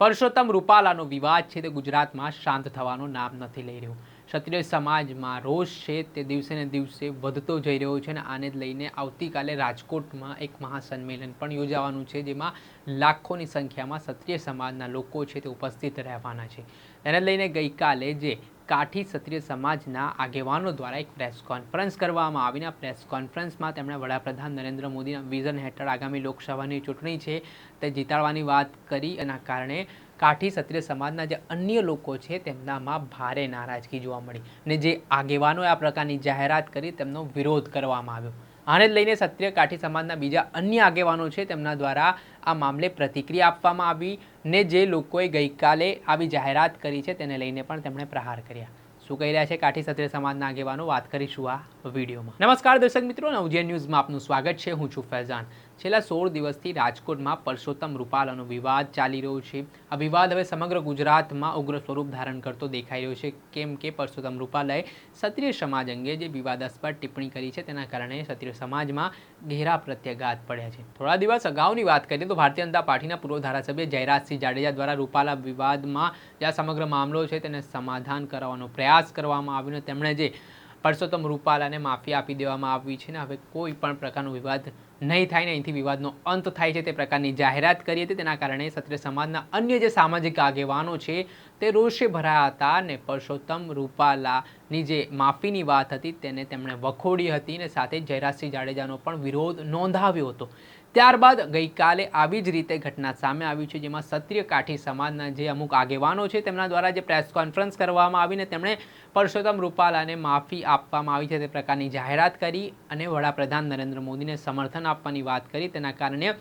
પરસોત્તમ રૂપાલાનો વિવાદ છે તે ગુજરાતમાં શાંત થવાનું નામ નથી લઈ રહ્યું. ક્ષત્રિય સમાજમાં રોષ છે તે દિવસે ને દિવસે વધતો જઈ રહ્યો છે અને આને લઈને આવતીકાલે રાજકોટમાં એક મહાસંમેલન પણ યોજાવાનું છે જેમાં લાખોની સંખ્યામાં ક્ષત્રિય સમાજના લોકો છે તે ઉપસ્થિત રહેવાના છે. તેને લઈને ગઈકાલે જે કાઠી ક્ષત્રિય સમાજના આગેવાનો દ્વારા એક પ્રેસ કોન્ફરન્સ કરવામાં આવીને પ્રેસ કોન્ફરન્સમાં તેમણે વડાપ્રધાન નરેન્દ્ર મોદીના વિઝન હેઠળ આગામી લોકસભાની ચૂંટણી છે તે જીતાડવાની વાત કરી એના કારણે કાઠી ક્ષત્રિય સમાજના જે અન્ય લોકો છે તેમનામાં ભારે નારાજગી જોવા મળી અને જે આગેવાનોએ આ પ્રકારની જાહેરાત કરી તેમનો વિરોધ કરવામાં આવ્યો. આને જ લઈને ક્ષત્રિય કાઠી સમાજના બીજા અન્ય આગેવાનો છે. તેમના દ્વારા આ મામલે પ્રતિક્રિયા આપવામાં આવી ને જે લોકોએ ગઈકાલે આવી જાહેરાત કરી છે તેને લઈને પણ તેમણે પ્રહાર કર્યા. શું કહી રહ્યા છે કાઠી ક્ષત્રિય સમાજના આગેવાનો? વાત કરીશું આ વિડીયોમાં. નમસ્કાર દર્શક મિત્રો, નવજીવન ન્યૂઝમાં આપનું સ્વાગત છે. હું છું ફૈઝાન. છેલ્લા સોળ દિવસથી રાજકોટમાં પરસોત્તમ રૂપાલાનો વિવાદ ચાલી રહ્યો છે. આ વિવાદ હવે સમગ્ર ગુજરાતમાં ઉગ્ર સ્વરૂપ ધારણ કરતો દેખાઈ રહ્યો છે. કેમ કે પરસોત્તમ રૂપાલાએ ક્ષત્રિય સમાજ અંગે જે વિવાદાસ્પદ ટિપ્પણી કરી છે, તેના કારણે ક્ષત્રિય સમાજમાં ઘેરા પ્રત્યાઘાત પડ્યા છે. થોડા દિવસ અગાઉની વાત કરીએ તો ભારતીય જનતા પાર્ટીના પૂર્વ ધારાસભ્ય જયરાજસિંહ જાડેજા દ્વારા રૂપાલા વિવાદમાં જે સમગ્ર મામલો છે, તેને સમાધાન કરવાનો પ્રયાસ કરવામાં આવ્યો તેમણે જે પરસોત્તમ રૂપાલાને માફી આપી દેવામાં આવી છે ને હવે કોઈ પણ પ્રકારનો વિવાદ નહીં થાય ને અહીંથી વિવાદનો અંત થાય છે તે પ્રકારની જાહેરાત કરી હતી તેના કારણે ક્ષત્રિય સમાજના અન્ય જે સામાજિક આગેવાનો છે તે રોષે ભરાયા હતા અને પરસોત્તમ રૂપાલાની જે માફીની વાત હતી તેને તેમણે વખોડી હતી અને સાથે જયરાજસિંહ જાડેજાનો પણ વિરોધ નોંધાવ્યો હતો. ત્યારબાદ ગઈકાલે આવી જ રીતે ઘટના સામે આવી છે, જેમાં ક્ષત્રિય કાઠી સમાજના જે અમુક આગેવાનો છે, તેમના દ્વારા જે પ્રેસ કોન્ફરન્સ કરવામાં આવીને તેમણે પરસોત્તમ રૂપાલાને માફી આપવામાં આવી છે, તે પ્રકારની જાહેરાત કરી અને વડાપ્રધાન નરેન્દ્ર મોદીને સમર્થન આપવાની વાત કરી. તેના કારણે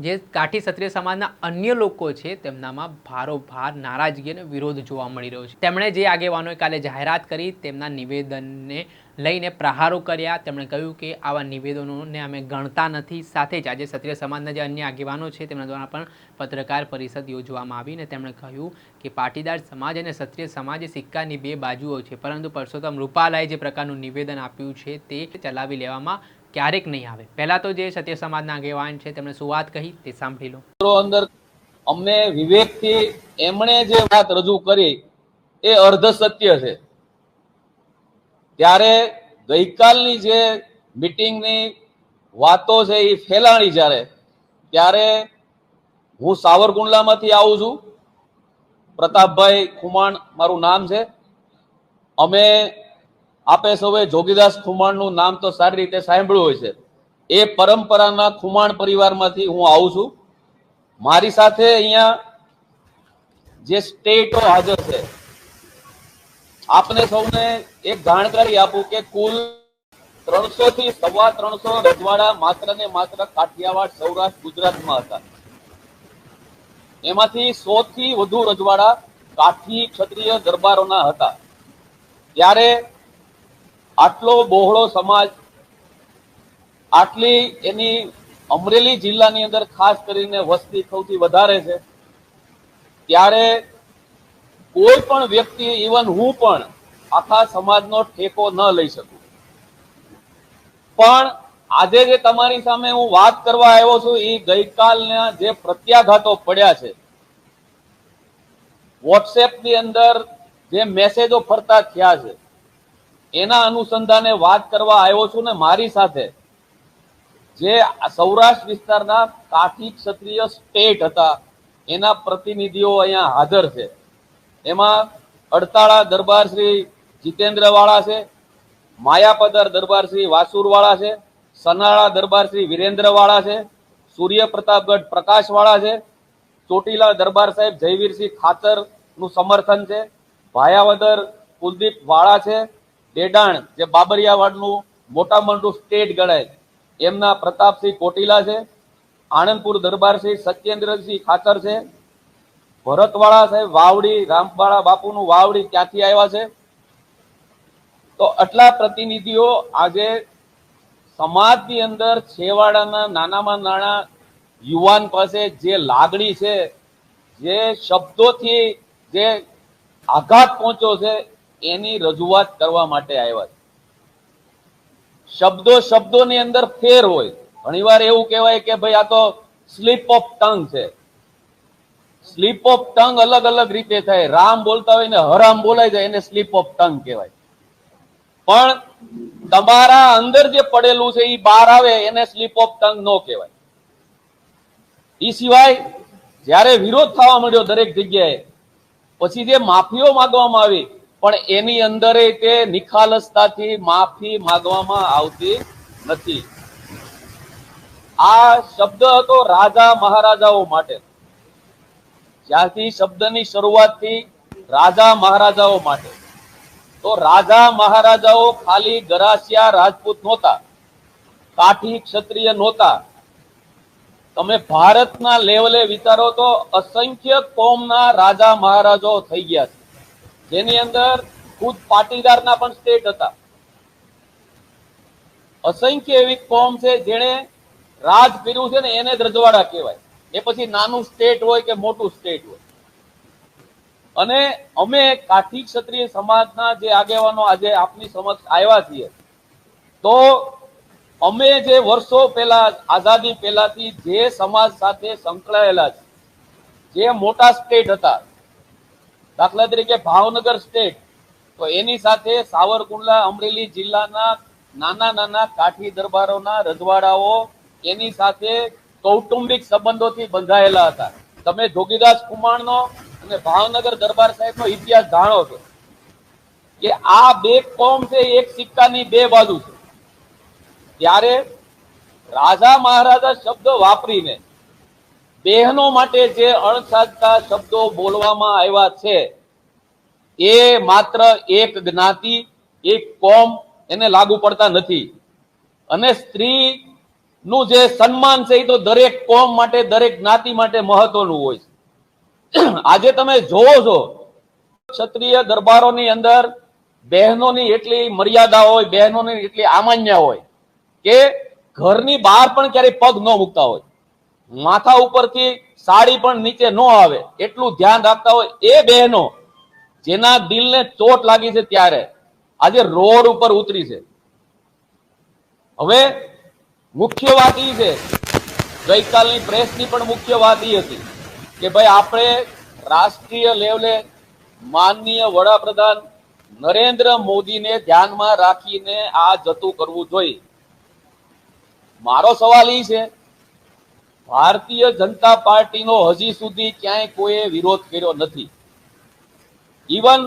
જે કાઠી ક્ષત્રિય સમાજના અન્ય લોકો છે, તેમનામાં ભારોભાર, નારાજગી અને વિરોધ જોવા મળી રહ્યો છે. તેમણે જે આગેવાનોએ કાલે જાહેરાત કરી, તેમના નિવેદનને લઈને પ્રહારો કર્યા. તેમણે કહ્યું કે આવા નિવેદનોને અમે ગણતા નથી. સાથે જ આજે ક્ષત્રિય સમાજના જે અન્ય આગેવાનો છે, તેમના દ્વારા પણ પત્રકાર પરિષદ યોજવામાં આવી અને તેમણે કહ્યું કે પાટીદાર સમાજ અને ક્ષત્રિય સમાજ એ સિક્કાની બે બાજુઓ છે. પરંતુ પરસોત્તમ રૂપાલાએ જે પ્રકારનું નિવેદન આપ્યું છે, તે ચલાવી લેવામાં ક્યારેક નહીં આવે. પહેલા તો જે સત્ય સમાજના આગેવાન છે, તેમણે શું વાત કહી તે સાંભળી લો. અંદર અમને વિવેકથી એમણે જે વાત રજૂ કરી, એ અર્ધ સત્ય છે. ત્યારે ગઈકાલની જે મીટિંગની વાતો છે, એ ફેલાણી જ્યારે, ત્યારે હું સાવરકુંડલામાંથી આવું છું. પ્રતાપભાઈ ખુમાણ મારું નામ છે. અમે આપે સૌએ જોગીદાસ ખુમાણનું નામ તો સારી રીતે સાંભળ્યું હોય છે. એ પરંપરાના ખુમાણ પરિવારમાંથી હું આવું છું. મારી સાથે અહીંયા જે સ્ટેટો હાજર છે, આપને સૌને એક જાણકારી આપું કે કુલ ત્રણસો થી સવા ત્રણસો રજવાડા માત્ર ને માત્ર કાઠિયાવાડ સૌરાષ્ટ્ર ગુજરાતમાં હતા. એમાંથી સો થી વધુ રજવાડા કાઠી ક્ષત્રિય દરબારોના હતા. ત્યારે આટલો બહોળો સમાજ, આટલી એની અમરેલી જિલ્લાની અંદર ખાસ કરીને વસ્તી સૌથી વધારે છે, ત્યારે કોઈ પણ વ્યક્તિ ઇવન હું પણ આખા સમાજનો ઠેકો ન લઈ શકું. પણ આજે જે તમારી સામે હું વાત કરવા આવ્યો છું એ ગઈકાલના જે પ્રત્યાઘાતો પડ્યા છે વોટ્સએપની અંદર જે મેસેજો ફરતા થયા છે એના અનુસંધાને વાત કરવા આવ્યો છું ને મારી સાથે, જે સૌરાષ્ટ્ર વિસ્તારના કાઠી ક્ષત્રિય સ્ટેટ હતા, એના પ્રતિનિધિઓ અહીંયા હાજર છે. એમાં અડતાળા દરબાર શ્રી જીતેન્દ્રવાળા છે, માયાપદર દરબાર શ્રી વાસુરવાળા છે, સનાળા દરબાર શ્રી વિરેન્દ્રવાળા છે સૂર્ય પ્રતાપગઢ પ્રકાશવાળા છે, ચોટીલા દરબાર સાહેબ જયવીરસિંહ ખાતરનું સમર્થન છે, ભાયાવદર કુલદીપ વાળા છે ડેડાણ જે બાબરિયાવાડનું મોટા મોટું સ્ટેટ ગણાય એમના પ્રતાપસિંહ કોટીલા છે, આણંદપુર દરબાર સિંહ સત્યેન્દ્રસિંહ ખાતર છે, ભરતવાળા સાહેબ વાવડી, રામવાળા બાપુનું વાવડી ત્યાંથી આવ્યા છે. તો આટલા પ્રતિનિધિઓ આજે સમાજની અંદર છેવાડાના નાનામાં નાના યુવાન પાસે જે લાગણી છે, જે શબ્દોથી જે આઘાત પહોંચ્યો છે એની રજૂઆત કરવા માટે આવ્યા છે. શબ્દો શબ્દોની અંદર ફેર હોય. ઘણીવાર એવું કહેવાય કે ભાઈ આ તો સ્લીપ ઓફ ટંગ છે. સ્લીપ ઓફ ટંગ અલગ અલગ રીતે થાય. રામ બોલતા હોય ને હરામ બોલાય જાય એને સ્લીપ ઓફ ટંગ કહેવાય. પણ તમારા અંદર જે પડેલું છે એ બહાર આવે એને સ્લીપ ઓફ ટંગ નો કહેવાય. એ સિવાય જ્યારે વિરોધ થવા માંડ્યો દરેક જગ્યાએ, પછી જે માફીઓ માંગવામાં આવી પણ એની અંદર તે નિખાલસતાથી માફી માંગવામાં આવતી નથી. આ શબ્દ હતો રાજા મહારાજાઓ માટે. જ્યાંથી શબ્દની શરૂઆતથી રાજા મહારાજાઓ માટે. તો રાજા મહારાજાઓ ખાલી ગરાસિયા રાજપૂત નહોતા, કાઠી ક્ષત્રિય નહોતા. તમે ભારતના લેવલે વિચારો તો અસંખ્ય કોમના રાજા મહારાજાઓ થઈ ગયા છે. જેની અંદર ખુદ પાટીદારના પણ સ્ટેટ હતા. અસંખ્ય એવી કોમ છે જેણે રાજ કર્યું છે ને એને જ રજવાડા કહેવાય. એ પછી નાનું સ્ટેટ હોય કે મોટું સ્ટેટ હોય. અને અમે કાઠી ક્ષત્રિય સમાજના જે આગેવાનો આજે આપની સમક્ષ આવ્યા છીએ, તો અમે જે વર્ષો પહેલા, આઝાદી પહેલાથી જે સમાજ સાથે સંકળાયેલા છે, જે મોટા સ્ટેટ હતા દાખલા તરીકે ભાવનગર સ્ટેટ, તો એની સાથે સાવરકુંડલા, અમરેલી જિલ્લાના નાના નાના કાઠી દરબારોના રજવાડાઓ એની સાથે કૌટુંબિક સંબંધોથી બંધાયેલા હતા. તમે જોગીદાસ કુમારનો અને ભાવનગર દરબાર સાહેબનો ઇતિહાસ જાણો છો કે આ બે કોમ છે, એક સિક્કાની બે બાજુ છે. ત્યારે રાજા મહારાજા શબ્દ વાપરીને બહેનો માટે જે અણસાધતા શબ્દો બોલવામાં આવ્યા છે, એ માત્ર એક જ્ઞાતિ, એક કોમ એને લાગુ પડતા નથી. અને સ્ત્રી નું જે સન્માન છે એ તો દરેક કોમ માટે, દરેક જ્ઞાતિ માટે મહત્વનું હોય છે. આજે તમે જોવો છો, ક્ષત્રિય દરબારોની અંદર બહેનોની એટલી મર્યાદા હોય, બહેનોની એટલી આમાન્ય હોય કે ઘરની બહાર પણ ક્યારેય પગ ન મૂકતા હોય. માથા ઉપરથી સાડી પણ નીચે ન આવે, એટલું ધ્યાન રાખતા હોય એ બહેનો જેના દિલને ચોટ લાગી છે ત્યારે, આજે રોડ ઉપર ઉતરી છે. હવે મુખ્ય વાત એ છે, ગઈકાલની પ્રેસની પણ મુખ્ય વાત એ હતી કે ભાઈ આપણે રાષ્ટ્રીય લેવલે માનનીય વડાપ્રધાન નરેન્દ્ર મોદીને ધ્યાનમાં રાખીને આ જતું કરવું જોઈએ. મારો સવાલ એ છે ભારતીય જનતા પાર્ટીનો હજી સુધી ક્યાંય કોઈએ વિરોધ કર્યો નથી. ઇવન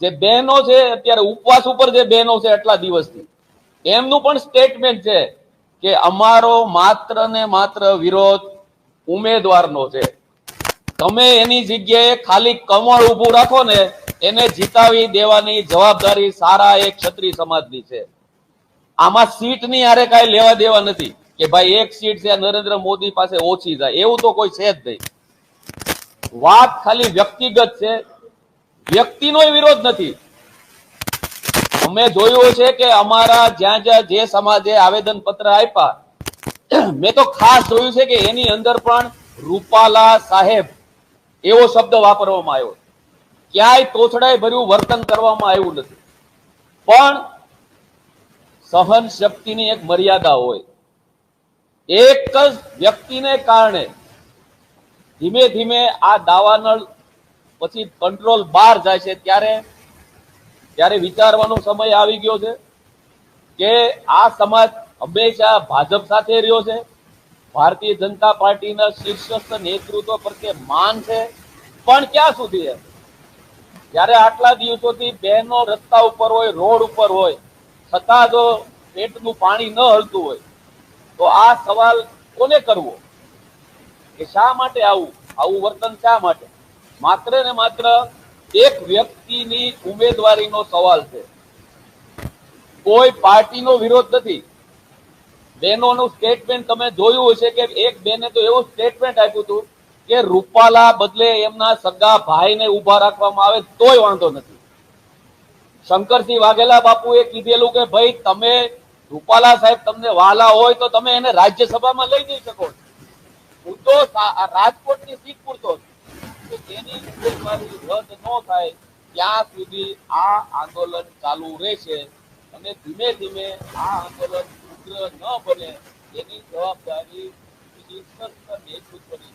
જે બહેનો છે, અત્યારે ઉપવાસ ઉપર જે બહેનો છે આટલા દિવસથી, એમનું પણ સ્ટેટમેન્ટ છે કે અમારો માત્ર ને માત્ર વિરોધ ઉમેદવારનો છે. તમે એની જગ્યાએ ખાલી કમળ ઊભું રાખો ને, એને જીતાવી દેવાની જવાબદારી સારા એક ક્ષત્રિય સમાજની છે. આમાં સીટની આરે કાંઈ લેવા દેવા નથી. કે ભાઈ એક સીટ છે, નરેન્દ્ર મોદી પાસે ઓછી થાય એવું તો કોઈ છે જ નહીં. વાત ખાલી વ્યક્તિગત છે. વ્યક્તિનો વિરોધ નથી. અમે જોયું છે કે અમારા જ્યાં જ્યાં જે સમાજે આવેદન પત્ર આપ્યા, મેં તો ખાસ જોયું છે કે એની અંદર પણ રૂપાલા સાહેબ એવો શબ્દ વાપરવામાં આવ્યો. ક્યાંય તોછડાઈ ભર્યું વર્તન કરવામાં આવ્યું નથી. પણ સહન શક્તિની એક મર્યાદા હોય. એક જ વ્યક્તિને કારણે ધીમે ધીમે આ દાવાનળ પછી કંટ્રોલ બહાર જાય છે. ત્યારે ત્યારે વિચારવાનો સમય આવી ગયો છે કે આ સમાજ હંમેશા ભાજપ સાથે રહ્યો છે. ભારતીય જનતા પાર્ટીના શીર્ષસ્થ નેતૃત્વ પ્રત્યે માન છે. પણ ક્યાં સુધી એમ? જ્યારે આટલા દિવસોથી બહેનો રસ્તા ઉપર હોય, રોડ ઉપર હોય, છતાં જો પેટનું પાણી ન હલતું હોય તો આ સવાલ કોને કરવો? કે શા માટે આવું? આવું વર્તન શા માટે? માત્ર ને માત્ર એક વ્યક્તિની ઉમેદવારીનો સવાલ છે. કોઈ પાર્ટીનો વિરોધ નથી. બહેનોનું સ્ટેટમેન્ટ તમે જોયું હશે કે એક બેને તો એવું સ્ટેટમેન્ટ આપ્યું હતું કે રૂપાલા બદલે એમના સગા ભાઈને ઊભા રાખવામાં આવે તોય વાંધો નથી. શંકરસિંહ વાઘેલા બાપુએ કીધેલું કે ભાઈ તમે રૂપાલા સાહેબ તમને વાલા હોય તો તમે એને રાજ્યસભામાં લઈ જઈ શકો. મુદ્દો રાજકોટની સીટ પૂરતો કે જેની ઉમેદવારી રદ ન થાય, ત્યાં સુધી આ આંદોલન ચાલુ રહેશે અને ધીમે ધીમે આ આંદોલન ઉગ્ર ન બને એની જવાબદારી નેતૃત્વની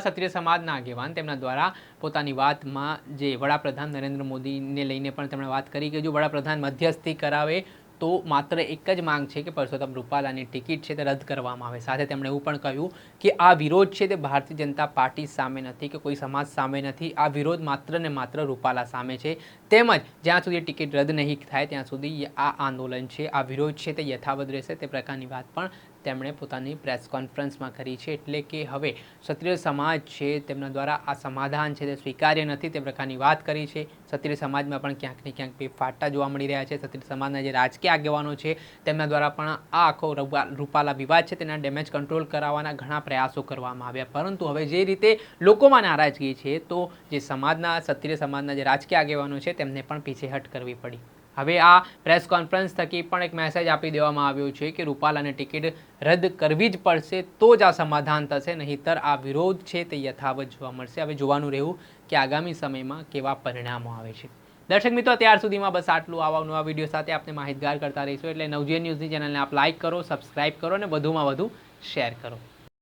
ક્ષત્રિય સમાજના આગેવાન તેમના દ્વારા પોતાની વાતમાં જે વડાપ્રધાન નરેન્દ્ર મોદીને લઈને પણ તેમણે વાત કરી કે જો વડાપ્રધાન મધ્યસ્થી કરાવે તો માત્ર એક જ માંગ છે કે પરસોત્તમ રૂપાલાની ટિકિટ છે તે રદ કરવામાં આવે. સાથે તેમણે એવું પણ કહ્યું કે આ વિરોધ છે તે ભારતીય જનતા પાર્ટી સામે નથી કે કોઈ સમાજ સામે નથી. આ વિરોધ માત્ર ને માત્ર રૂપાલા સામે છે. તેમજ જ્યાં સુધી ટિકિટ રદ નહીં થાય ત્યાં સુધી આ આંદોલન છે, આ વિરોધ છે તે યથાવત રહેશે તે પ્રકારની વાત પણ તેમણે પોતાની પ્રેસ કોન્ફરન્સમાં કરી છે એટલે કે હવે ક્ષત્રિય સમાજ છે તેમના દ્વારા આ સમાધાન છે તે સ્વીકાર્ય નથી તે પ્રકારની વાત કરી છે. ક્ષત્રિય સમાજમાં પણ ક્યાંક ને ક્યાંક બે ફાટા જોવા મળી રહ્યા છે. ક્ષત્રિય સમાજના જે રાજકીય આગેવાનો છે તેમના દ્વારા પણ આ આખો રૂપા- રૂપાલા વિવાદ છે તેના ડેમેજ કંટ્રોલ કરાવવાના ઘણા પ્રયાસો કરવામાં આવ્યા. પરંતુ હવે જે રીતે લોકોમાં નારાજગી છે તો જે સમાજના, ક્ષત્રિય સમાજના જે રાજકીય આગેવાનો છે તેમને પણ પીછેહટ કરવી પડી. હવે આ પ્રેસ કોન્ફરન્સ થકી પણ એક મેસેજ આપી દેવામાં આવ્યો છે કે રૂપાલાની ટિકિટ રદ કરવી જ પડશે તો જ આ સમાધાન થશે, નહીંતર આ વિરોધ છે તે યથાવત જોવા મળશે. હવે જોવાનું રહેવું કે આગામી સમયમાં કેવા પરિણામો આવે છે. દર્શક મિત્રો, ત્યાર સુધીમાં બસ આટલું. આવા નવા વીડિયો સાથે આપણે માહિતગાર કરતા રહીશું. એટલે નવજીવન ન્યૂઝની ચેનલને આપ લાઇક કરો સબસ્ક્રાઇબ કરો અને વધુમાં વધુ શેર કરો.